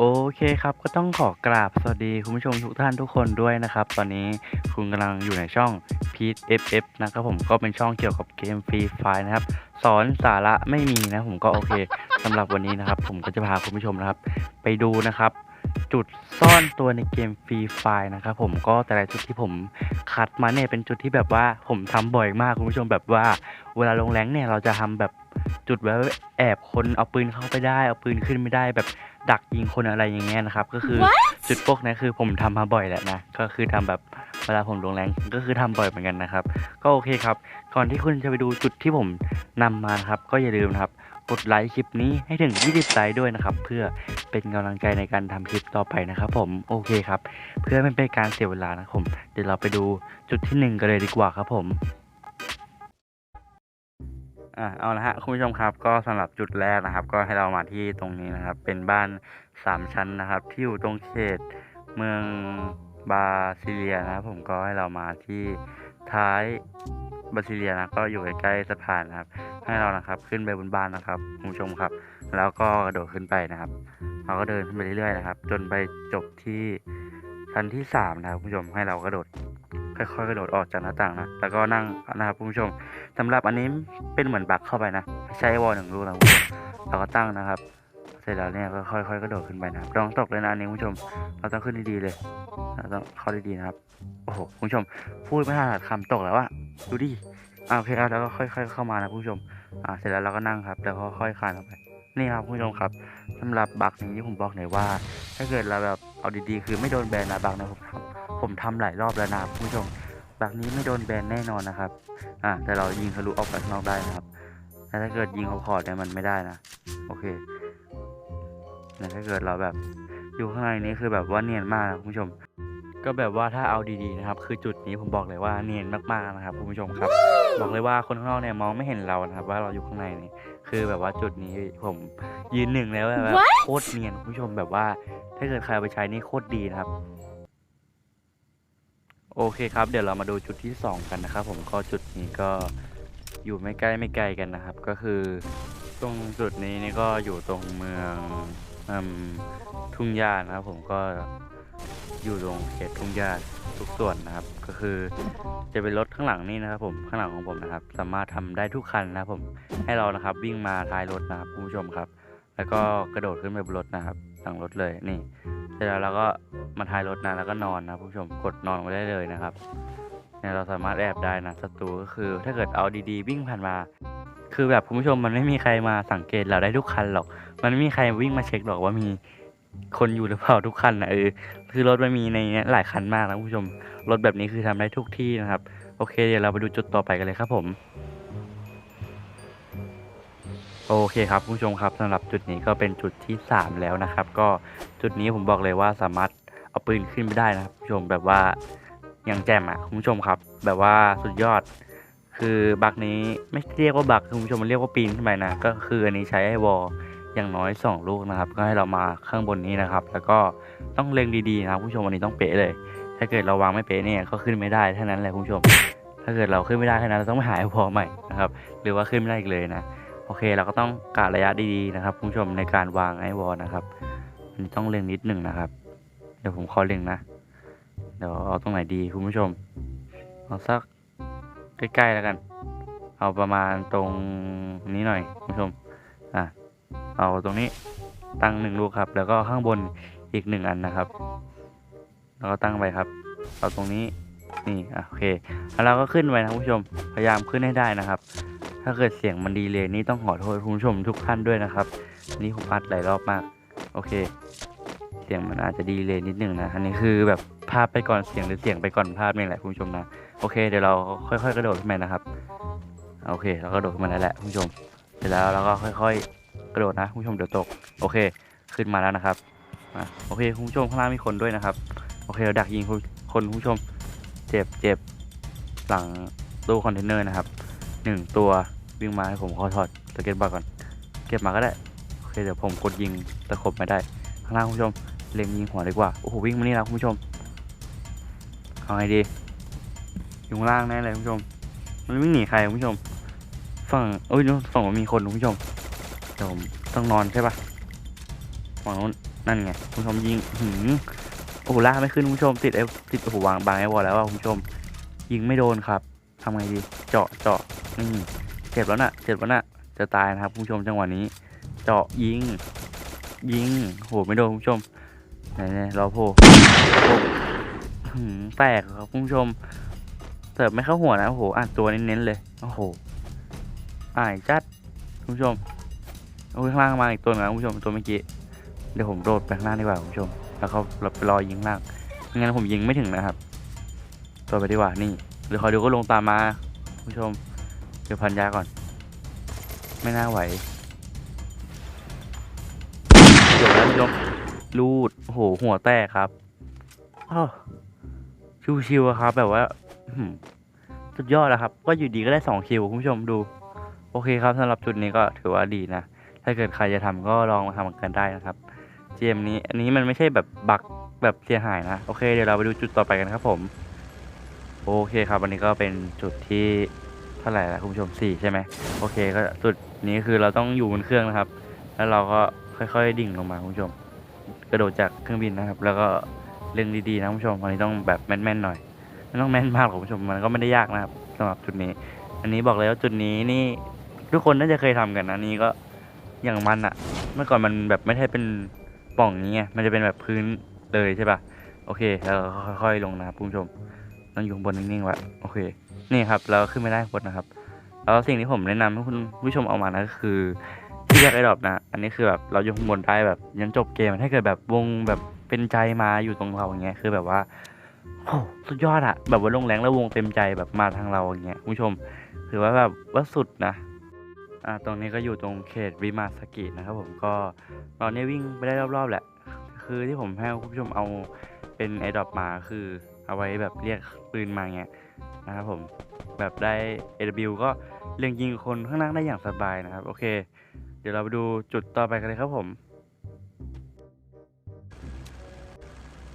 โอเคครับ ก็ต้องขอกราบสวัสดีคุณผู้ชมทุกท่านทุกคนด้วยนะครับ ตอนนี้คุณกำลังอยู่ในช่อง Pete FF นะครับผมก็เป็นช่องเกี่ยวกับเกมฟรีไฟนะครับ สอนสาระไม่มีนะผมก็โอเคสำหรับวันนี้นะครับ ผมก็จะพาคุณผู้ชมนะครับ ไปดูนะครับ จุดซ่อนตัวในเกมฟรีไฟนะครับผมก็แต่ละจุดที่ผมคัดมาเนี่ยเป็นจุดที่แบบว่าผมทำบ่อยมากคุณผู้ชมแบบว่า เวลาลงแรงเนี่ยเราจะทำแบบ จุดไว้แอบคนเอาปืนเข้าไปได้ เอาปืนขึ้นไม่ได้แบบดักยิงคนอะไรอย่างเงี้ยนะครับ ก็คือจุดพวกนี้คือผมทำมาบ่อยแหละนะ ก็คือทำแบบเวลาผมลงแรงก็คือทำบ่อยเหมือนกันนะครับ ก็โอเคครับ ก่อนที่คุณจะไปดูจุดที่ผมนำมานะครับ ก็อย่าลืมนะครับ กดไลค์คลิปนี้ให้ถึง 20 ไลค์ด้วยนะครับ เพื่อเป็นกำลังใจในการทำคลิปต่อไปนะครับผม โอเคครับ เพื่อไม่เป็นการเสียเวลานะครับผม เดี๋ยวเราไปดูจุดที่หนึ่งกันเลยดีกว่าครับผม อะเอาละฮะคุณผู้ชมครับ ก็สำหรับจุดแรกนะครับ ก็ให้เรามาที่ตรงนี้นะครับ เป็นบ้านสามชั้นนะครับ ที่อยู่ตรงเขตเมืองบาซิเลียนะครับ ผมก็ให้เรามาที่ท้ายบาซิเลียนะก็อยู่ใกล้ๆสะพานนะครับ ให้เรานะครับขึ้นไปบนบ้านนะครับคุณผู้ชมครับ แล้วก็กระโดดขึ้นไปนะครับ เราก็เดินขึ้นไปเรื่อยๆนะครับ จนไปจบที่ชั้นที่สามนะครับคุณผู้ชมให้เรากระโดด ค่อยๆกระโดดออกจากหน้าต่างนะแล้วก็นั่งนะครับคุณผู้ชมสำหรับอันนี้เป็นเหมือนบักเข้าไปนะใช้วอลหนึ่งลูกนะคุณผู้ชมเราก็ตั้งนะครับเสร็จแล้วเนี่ยก็ค่อยๆกระโดดขึ้นไปนะครับลองตกเลยนะอันนี้คุณผู้ชม เราต้องขึ้นดีๆเลยเราต้องเข้าดีๆนะครับโอ้โหคุณผู้ชม พูดไม่ทันคำตกแล้วอะดูดิอ่าโอเคครับแล้วก็ค่อย ๆ เข้ามานะคุณผู้ชมอ่าเสร็จแล้วเราก็นั่งครับ แล้วก็ค่อยคลานเข้าไปนี่ครับคุณผู้ชมครับสำหรับบักนี้ที่ผมบอกหน่อยว่า ถ้าเกิดเราแบบเอาดีๆ คือไม่โดนแบนนะบักนะผมทำ ผมทำหลายรอบแล้วนะครับคุณผู้ชมบักนี้ไม่โดนแบนแน่นอนนะครับ อ่าแต่เรายิงทะลุออกไปข้างนอกได้นะครับแต่ถ้าเกิดยิงเขาขอดเนี่ยมันไม่ได้นะ โอเคแต่ถ้าเกิดเราแบบอยู่ข้างในนี้คือแบบว่าเนียนมากนะคุณผู้ชม ก็แบบว่าถ้าเอาดีๆนะครับ คือจุดนี้ผมบอกเลยว่าเนียนมากๆนะครับคุณผู้ชมครับ บอกเลยว่าคนข้างนอกเนี่ยมองไม่เห็นเรานะครับ ว่าเราอยู่ข้างในนี่คือแบบว่าจุดนี้ผมยืนหนึ่งแล้วแบบโคตรเนียนคุณผู้ชมแบบว่า ถ้าเกิดใครเอาไปใช้นี่โคตรดีนะครับ โอเคครับ เดี๋ยวเรามาดูจุดที่ 2 กันนะครับ ผมก็จุดนี้ก็อยู่ไม่ใกล้ไม่ไกลกันนะครับ ก็คือตรงจุดนี้นี่ก็อยู่ตรงเมืองอทุ่งหญ้านะครับ ผมก็อยู่ตรงเขตทุ่งหญ้าทุกส่วนนะครับ ก็คือจะเป็นรถข้างหลังนี่นะครับ ผมข้างหลังของผมนะครับ สามารถทำได้ทุกคันนะครับผมให้เรานะครับวิ่งมาท้ายรถนะครับคุณผู้ชมครับ แล้วก็กระโดดขึ้นไปบนรถนะครับ งรถเลยนี่เสร็จแล้วเราก็มาท้ายรถนะแล้วก็นอนนะผู้ชมกดนอนไว้ได้เลยนะครับเนี่ยเราสามารถแอบได้นะศัตรูก็คือ ถ้าเกิดเอาดีๆ วิ่งผ่านมา คือแบบคุณผู้ชมมันไม่มีใครมาสังเกตเราได้ทุกคันหรอก มันไม่มีใครวิ่งมาเช็คหรอกว่ามีคนอยู่หรือเปล่าทุกคันนะเออคือรถมันมีในนี้หลายคันมากนะคุณผู้ชมรถแบบนี้คือทำได้ทุกที่นะครับ โอเคเดี๋ยวเราไปดูจุดต่อไปกันเลยครับผม โอเคครับคุณผู้ชมครับสำหรับจุดนี้ก็เป็นจุดที่ 3 แล้วนะครับ ก็จุดนี้ผมบอกเลยว่าสามารถเอาปืนขึ้นไม่ได้นะครับผู้ชมแบบว่ายังแจ่มอะคุณผู้ชมครับ แบบว่าสุดยอด คือบักนี้ไม่เรียกว่าบักคุณผู้ชมมันเรียกว่าปีนขึ้นไปนะก็คืออันนี้ใช้ไอวอลอย่างน้อย 2 ลูกนะครับ ก็ให้เรามาข้างบนนี้นะครับ แล้วก็ต้องเล็งดีๆนะครับคุณผู้ชมอันนี้ต้องเป๊ะเลย ถ้าเกิดเราวางไม่เป๊ะเนี่ยก็ขึ้นไม่ได้เท่านั้นแหละคุณผู้ชม ถ้าเกิดเราขึ้นไม่ได้เท่านั้นเราต้องไปหาไอวอลใหม่นะครับหรือว่าขึ้นไม่ได้อีกเลยนะ โอเคเราก็ต้องกะระยะดีๆนะครับคุณผู้ชมในการวางไอวอลนะครับอันนี้ต้องเล็งนิดหนึ่งนะครับ เดี๋ยวผมขอเล็งนะ เดี๋ยวเอาตรงไหนดีคุณผู้ชมเอาสักใกล้ๆแล้วกัน เอาประมาณตรงนี้หน่อยคุณผู้ชมอะเอาตรงนี้ตั้งหนึ่งลูกครับ แล้วก็ข้างบนอีกหนึ่งอันนะครับแล้วก็ตั้งไปครับ เอาตรงนี้นี่อะโอเคแล้วเราก็ขึ้นไปนะคุณผู้ชมพยายามขึ้นให้ได้นะครับ ถ้าเกิดเสียงมันดีเลยนี่ต้องขอโทษคุณผู้ชมทุกท่านด้วยนะครับนนี้ผมอัดหลายรอบมาก โอเค เสียงมันอาจจะดีเลยนิดหนึ่งนะอันนี้คือแบบภาพไปก่อนเสียงหรือเสียงไปก่อนภาพนี่แหละคุณผู้ชมนะ โอเค เดี๋ยวเราค่อย ๆ กระโดดขึ้นมานะครับ โอเค เราก็โดดขึ้นมาแล้วแหละคุณผู้ชม เสร็จแล้วเราก็ค่อย ๆ กระโดดนะคุณผู้ชมเดี๋ยวตก โอเค ขึ้นมาแล้วนะครับโอเคคุณผู้ชมข้างล่างมีคนด้วยนะครับ โอเคเราดักยิงคนคนคุณผู้ชม เจ็บเจ็บหลังตู้คอนเทนเนอร์นะครับ หนึ่งตัววิ่งมาให้ผมขอถอดสเก็ตบอร์ก่อนเก็บมาก็ได้โอเคเดี๋ยวผมกดยิงตะขบไม่ได้ข้างล่างคุณผู้ชมเล็งยิงหัวดีกว่าโอ้โหวิ่งมานี่แล้วคุณผู้ชมเอาไงดีอยู่ล่างแน่เลยคุณผู้ชม มันวิ่งหนีใครคุณผู้ชม ฝั่งเอ้ยนู่นฝั่งผมมีคนคุณผู้ชมเดี๋ยวผมต้องนอนใช่ปะฝั่งนู้นนั่นไงคุณผู้ชมยิงหืมโอ้โหล่าไม่ขึ้นคุณผู้ชมติดไอ้ติดโอ้โหวางบางไอ้วอลแล้วอะคุณผู้ชม ยิงไม่โดนครับทำไงดี เจาะเจาะ นี่เจ็บแล้วน่ะ เจ็บแล้วน่ะ จะตายนะครับ ผู้ชมจังหวะนี้ เจาะยิง ยิงโหไม่โดนผู้ชมไหนๆรอโผล่โผล่หืมแตกครับผู้ชมเสิร์ฟไม่เข้าหัวนะโอ้โหอ่านตัวเน้นๆเลยโอ้โหอ่ายจัดคุณผู้ชมโอ้ยข้างล่างมาอีกตัวหนึงนะคุณผู้ชมตัวเมื่อกี้เดี๋ยวผมโดดไปข้างล่างดีกว่าคุณผู้ชม แล้วเขาเราไปรอยิงล่างไม่งั้นผมยิงไม่ถึงนะครับ ตัวไปดีกว่านี่เดี๋ยวคอยดูก็ลงตามมาคุณผู้ชม เดี๋ยวพันยาก่อน ไม่น่าไหวจบแล้วคุณผู้ชมรูดโหหัวแตกครับชิวๆครับ แบบว่าสุดยอดแล้วครับ ก็อยู่ดีก็ได้สองคิวคุณผู้ชมดู โอเคครับสำหรับจุดนี้ก็ถือว่าดีนะ ถ้าเกิดใครจะทำก็ลองมาทำกันได้นะครับ เกมนี้ อันนี้มันไม่ใช่แบบบักแบบเสียหายนะ โอเคเดี๋ยวเราไปดูจุดต่อไปกันครับผม โอเคครับ วันนี้ก็เป็นจุดที่ เท่าไหร่ละคุณผู้ชมสี่ใช่ไหมโอเคก็จุดนี้คือเราต้องอยู่บนเครื่องนะครับ แล้วเราก็ค่อยๆ ดิ่งลงมาคุณผู้ชม กระโดดจากเครื่องบินนะครับ แล้วก็เล็งดีๆนะคุณผู้ชมวันนี้ต้องแบบแม่นๆหน่อยไม่ต้องแม่นมากหรอกคุณผู้ชมมันก็ไม่ได้ยากนะครับสำหรับจุดนี้ อันนี้บอกเลยว่าจุดนี้นี่ทุกคนน่าจะเคยทำกันนะนี่ก็อย่างมันอะเมื่อก่อนมันแบบไม่ใช่เป็นป่องนี้ไงมันจะเป็นแบบพื้นเลยใช่ปะโอเคแล้วค่อยๆลงนะครับคุณผู้ชม ต้องอยู่ข้างบนนิ่งๆไว้โอเค นี่ครับ เราขึ้นไม่ได้บนนะครับ แล้วสิ่งที่ผมแนะนำให้คุณผู้ชมเอามานะก็คือที่แยกไอดอปนะ อันนี้คือแบบเราอยู่ข้างบนได้แบบยันจบเกมถ้าเกิดแบบวงแบบเป็นใจมาอยู่ตรงเราอย่างเงี้ยคือแบบว่าโอ้สุดยอดอะแบบว่าลงแรงแล้ววงเต็มใจแบบมาทางเราอย่างเงี้ยคุณผู้ชมถือว่าแบบว่าสุดนะอ่าตรงนี้ก็อยู่ตรงเขตริมาสกินะครับผมก็ตอนนี้วิ่งไปได้รอบๆแหละ คือที่ผมให้คุณผู้ชมเอาเป็นไอดอปมาคือ เอาไว้แบบเรียกปืนมาเงี้ยนะครับผมแบบได้ AW ก็เล็งยิงคนข้างล่างได้อย่างสบายนะครับ โอเค เดี๋ยวเราไปดูจุดต่อไปกันเลยครับผม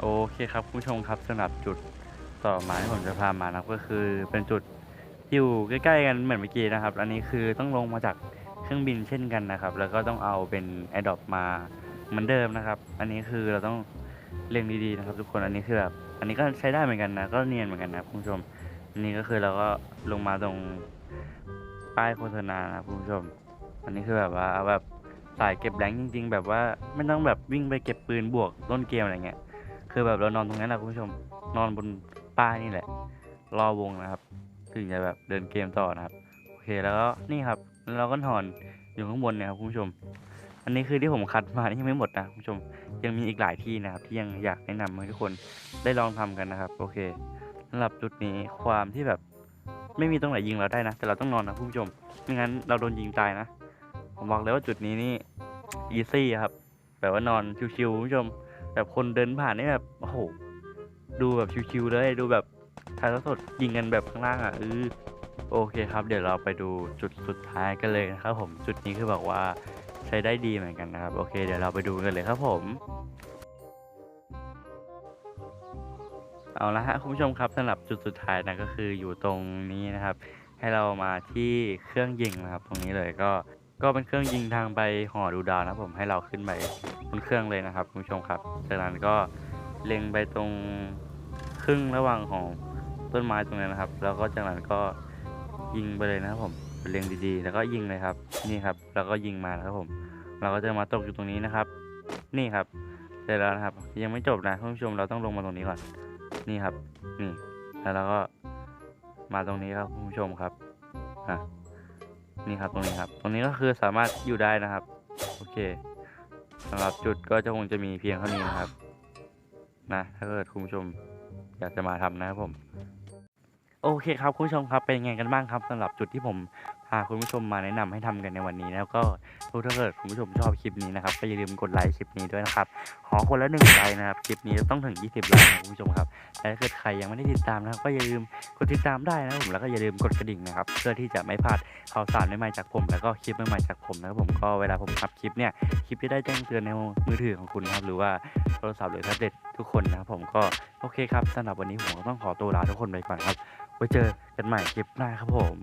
โอเคครับคุณผู้ชมครับสำหรับจุดต่อมาที่ผมจะพามานะครับก็คือเป็นจุดที่อยู่ใกล้ๆกันเหมือนเมื่อกี้นะครับ อันนี้คือต้องลงมาจากเครื่องบินเช่นกันนะครับ แล้วก็ต้องเอาเป็นไอดอปมาเหมือนเดิมนะครับ อันนี้คือเราต้องเล็งดีๆนะครับ ทุกคนอันนี้คือแบบ อันนี้ก็ใช้ได้เหมือนกันนะ ก็เนียนเหมือนกันนะคุณผู้ชมอันนี้ก็คือเราก็ลงมาตรงป้ายโฆษณานะครับคุณผู้ชม อันนี้คือแบบว่าเอาแบบสายเก็บแรงค์จริง ๆ แบบว่าไม่ต้องแบบวิ่งไปเก็บปืนบวกต้นเกมอะไรเงี้ย คือแบบเรานอนตรงนั้นแหละคุณผู้ชม นอนบนป้ายนี่แหละ รอวงนะครับ ถึงจะแบบเดินเกมต่อนะครับ โอเคแล้วก็นี่ครับแล้วเราก็นอนอยู่ข้างบนเนี่ยครับคุณผู้ชม อันนี้คือที่ผมคัดมานี่ยังไม่หมดนะคุณผู้ชมยังมีอีกหลายที่นะครับที่ยังอยากแนะนำให้ทุกคนได้ลองทำกันนะครับ โอเคสำหรับจุดนี้ความที่แบบไม่มีตรงไหนยิงเราได้นะ แต่เราต้องนอนนะคุณผู้ชมไม่งั้นเราโดนยิงตายนะผมบอกเลยว่าจุดนี้นี่อีซี่ครับแบบว่านอนชิวๆคุณผู้ชม แบบคนเดินผ่านนี่แบบโอ้โหดูแบบชิวๆเลยดูแบบถ่ายทอดสดยิงกันแบบข้างล่างอะเออโอเคครับ เดี๋ยวเราไปดูจุดสุดท้ายกันเลยนะครับผมจุดนี้คือบอกว่า ใช้ได้ดีเหมือนกันนะครับ โอเค เดี๋ยวเราไปดูกันเลยครับผม เอาละฮะคุณผู้ชมครับสำหรับจุดสุดท้ายนะก็คืออยู่ตรงนี้นะครับ ให้เรามาที่เครื่องยิงนะครับ ตรงนี้เลยก็ก็เป็นเครื่องยิงทางไปหอดูดาวนะผมให้เราขึ้นไปบนเครื่องเลยนะครับคุณผู้ชมครับจากนั้นก็เล็งไปตรงครึ่งระหว่างของต้นไม้ตรงนี้นะครับ แล้วก็จากนั้นก็ยิงไปเลยนะครับผม เล็งดีๆ แล้วก็ยิงเลยครับ นี่ครับ แล้วก็ยิงมานะครับผม เราก็จะมาตกอยู่ตรงนี้นะครับ นี่ครับเสร็จแล้วนะครับ ยังไม่จบนะคุณผู้ชมเราต้องลงมาตรงนี้ก่อน นี่ครับ นี่ แล้วเราก็มาตรงนี้ครับคุณผู้ชมครับอะนี่ครับตรงนี้ครับ ตรงนี้ก็คือสามารถอยู่ได้นะครับ โอเคสำหรับจุดก็จะคงจะมีเพียงเท่านี้นะครับ นะ ถ้าเกิดคุณผู้ชมอยากจะมาทำนะครับผม โอเคครับคุณผู้ชมครับเป็นยังไงกันบ้างครับสำหรับจุดที่ผมพาคุณผู้ชมมาแนะนำให้ทำกันในวันนี้ แล้วก็ถ้าเกิดคุณผู้ชมชอบคลิปนี้นะครับก็อย่าลืมกดไลค์คลิปนี้ด้วยนะครับขอคนละหนึ่งไลค์นะครับคลิปนี้ต้องถึง 20ไลค์นะคุณผู้ชมครับและถ้าเกิดใครยังไม่ได้ติดตามนะครับก็อย่าลืมกดติดตามได้นะครับผมแล้วก็อย่าลืมกดกระดิ่งนะครับเพื่อที่จะไม่พลาดข่าวสารใหม่ๆจากผม แล้วก็คลิปใหม่ๆจากผมนะครับผมก็เวลาผมอัพคลิปเนี่ยคลิปจะได้แจ้งเตือนในมือถือของคุณนะครับหรือว่าโทรศัพท์หรือแท็บเล็ตทุกคนนะครับผมก็โอเคครับสำหรับวันนี้ผมก็ต้องขอตัวลาทุกคนไปก่อนครับไว้เจอกันใหม่คลิปหน้าครับผม